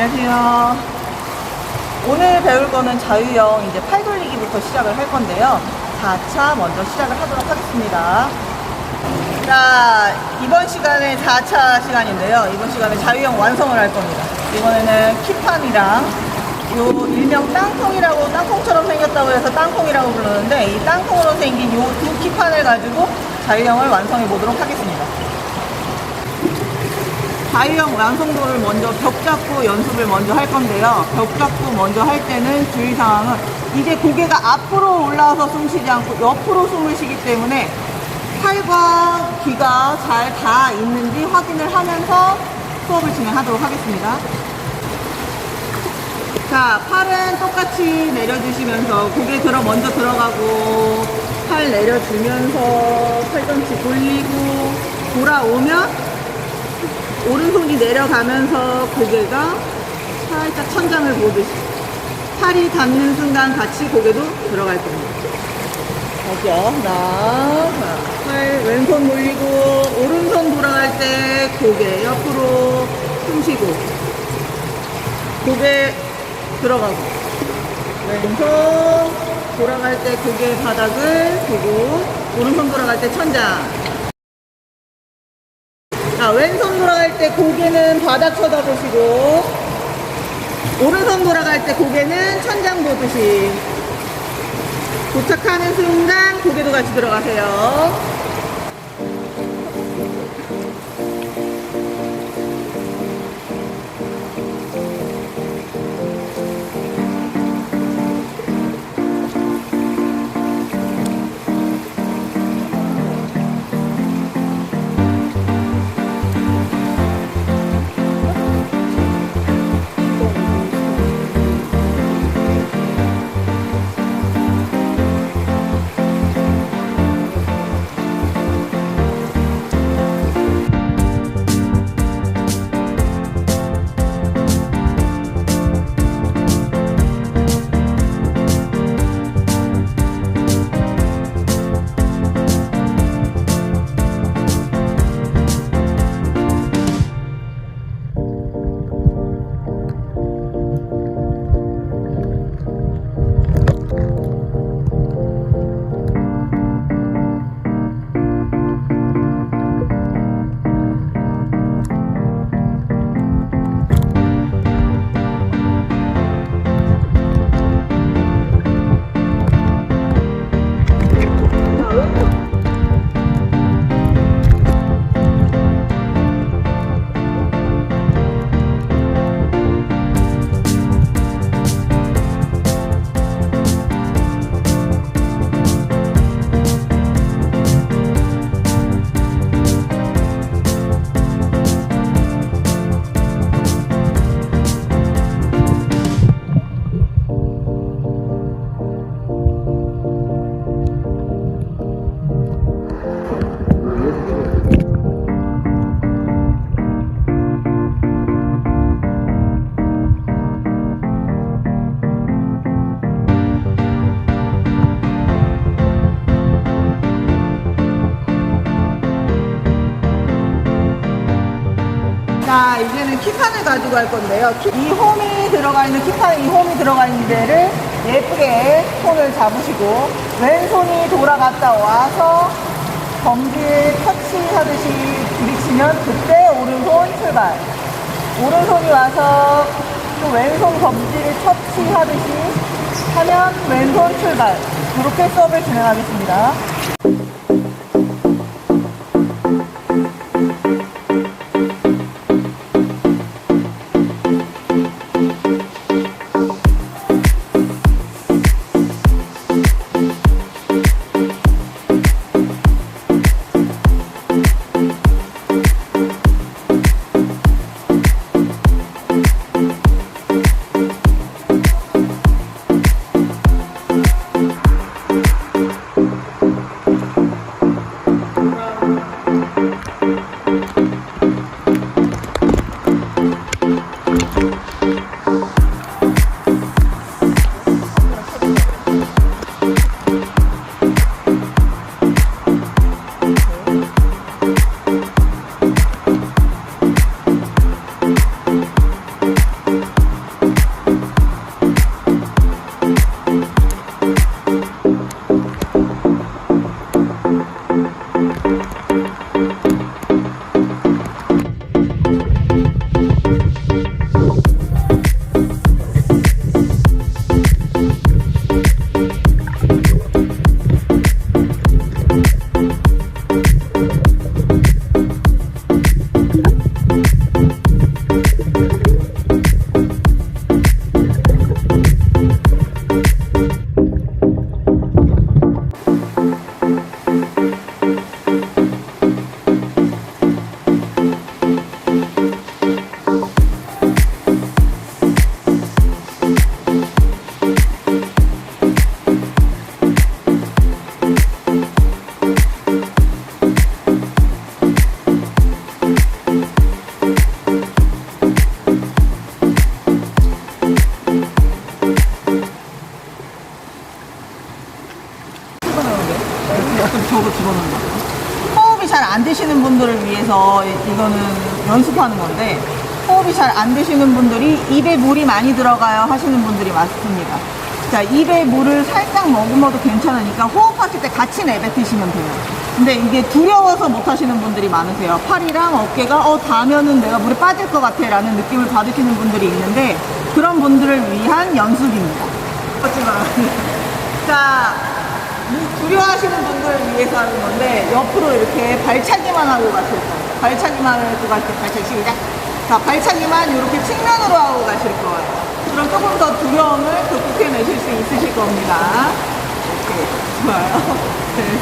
안녕하세요. 오늘 배울 거는 자유형 이제 팔 돌리기부터 시작을 할 건데요. 4차 먼저 시작을 하도록 하겠습니다. 자, 이번 시간에 4차 시간인데요. 이번 시간에 자유형 완성을 할 겁니다. 이번에는 키판이랑 요 일명 땅콩이라고 땅콩처럼 생겼다고 해서 땅콩이라고 부르는데 이 땅콩으로 생긴 요 두 키판을 가지고 자유형을 완성해 보도록 하겠습니다. 자유형 완성도를 먼저 벽 잡고 연습을 먼저 할 건데요. 벽 잡고 먼저 할 때는 주의사항은 이제 고개가 앞으로 올라와서 숨 쉬지 않고 옆으로 숨을 쉬기 때문에 팔과 귀가 잘 닿아 있는지 확인을 하면서 수업을 진행하도록 하겠습니다. 자, 팔은 똑같이 내려주시면서 고개 들어 먼저 들어가고 팔 내려주면서 팔꿈치 돌리고 돌아오면 오른손이 내려가면서 고개가 살짝 천장을 보듯이 팔이 닿는 순간 같이 고개도 들어갈 겁니다. 다시요. 하나, 팔 왼손 돌리고 오른손 돌아갈 때 고개 옆으로 숨 쉬고 고개 들어가고 왼손 돌아갈 때 고개 바닥을 보고 오른손 돌아갈 때 천장 자, 왼손 돌아갈 때 고개는 바닥 쳐다보시고, 오른손 돌아갈 때 고개는 천장 보듯이. 도착하는 순간 고개도 같이 들어가세요. 가지고 할 건데요. 키- 이 홈이 들어가 있는, 키판에 이 홈이 들어가 있는 데를 예쁘게 손을 잡으시고, 왼손이 돌아갔다 와서 검지를 터치하듯이 부딪히면 그때 오른손 출발. 오른손이 와서 또 왼손 검지를 터치하듯이 하면 왼손 출발. 이렇게 수업을 진행하겠습니다. 되시는 분들을 위해서 이- 이거는 연습하는 건데 호흡이 잘 안 되시는 분들이 입에 물이 많이 들어가요 하시는 분들이 많습니다. 자, 입에 물을 살짝 머금어도 괜찮으니까 호흡하실 때 같이 내뱉으시면 돼요. 근데 이게 두려워서 못 하시는 분들이 많으세요. 팔이랑 어깨가 어 닿으면은 내가 물에 빠질 것 같아 라는 느낌을 받으시는 분들이 있는데 그런 분들을 위한 연습입니다. 하지만 자, 이 두려워하시는 분들을 위해서 하는 건데 옆으로 이렇게 발차기만 하고 가실 거예요. 발차기만 하고 갈때 발차기 시작. 자, 발차기만 이렇게 측면으로 하고 가실 거예요. 그럼 조금 더 두려움을 극복해내실 수 있으실 겁니다. 오케이, 좋아요. 네.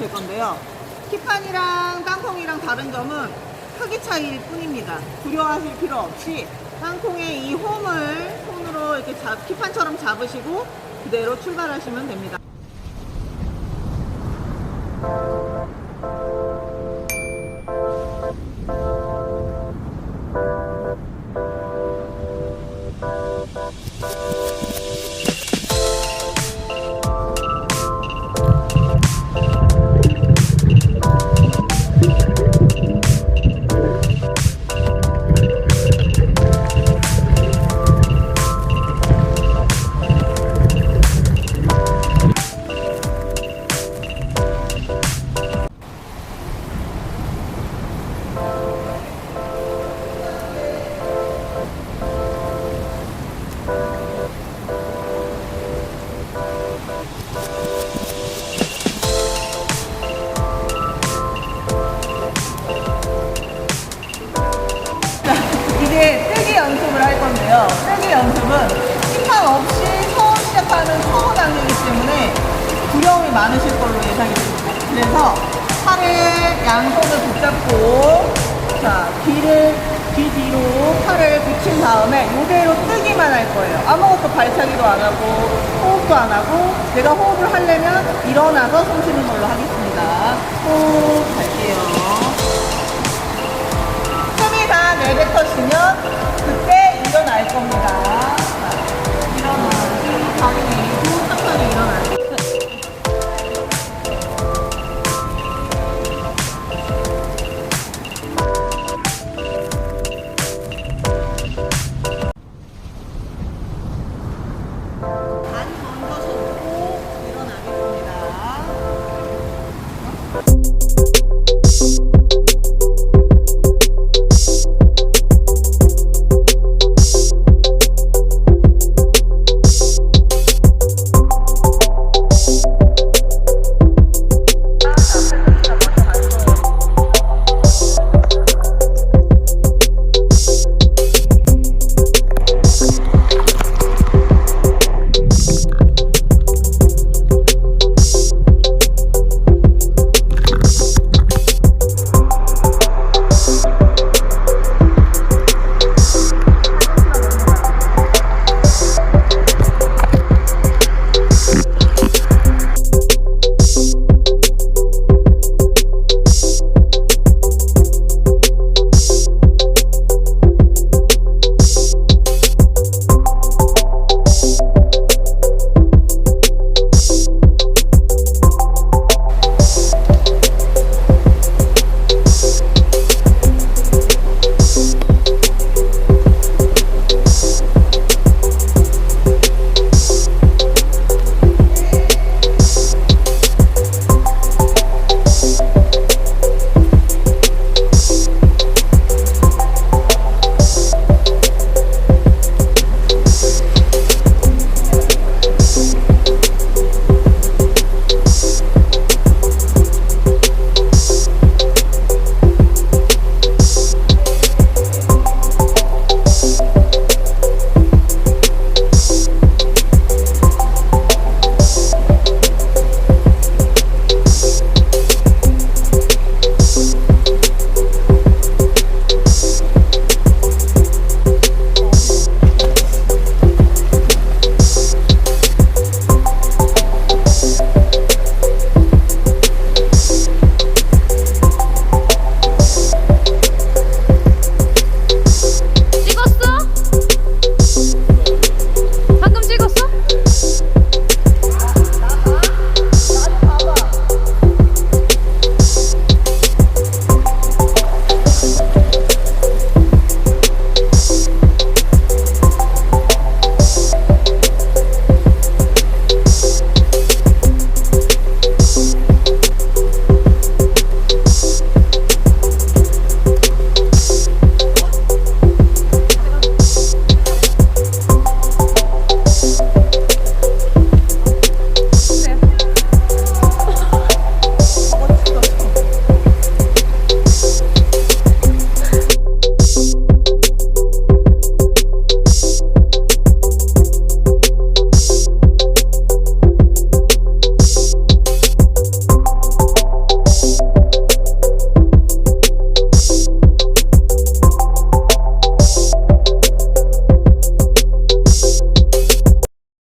가실 건데요. 키판이랑 땅콩이랑 다른 점은 크기 차이일 뿐입니다. 두려워하실 필요 없이 땅콩의 이 홈을 손으로 이렇게 잡, 키판처럼 잡으시고 그대로 출발하시면 됩니다. 굉장히 많으실 걸로 예상이 됩니다. 그래서 팔을 양손을 붙잡고 자 귀를 귀 뒤로 팔을 붙인 다음에 이대로 뜨기만 할 거예요. 아무것도 발차기도 안 하고 호흡도 안 하고 내가 호흡을 하려면 일어나서 숨 쉬는 걸로 하겠습니다. 호흡 할게요. 숨이 다 내뱉어지면 그때 일어날 겁니다. 자, 일어나.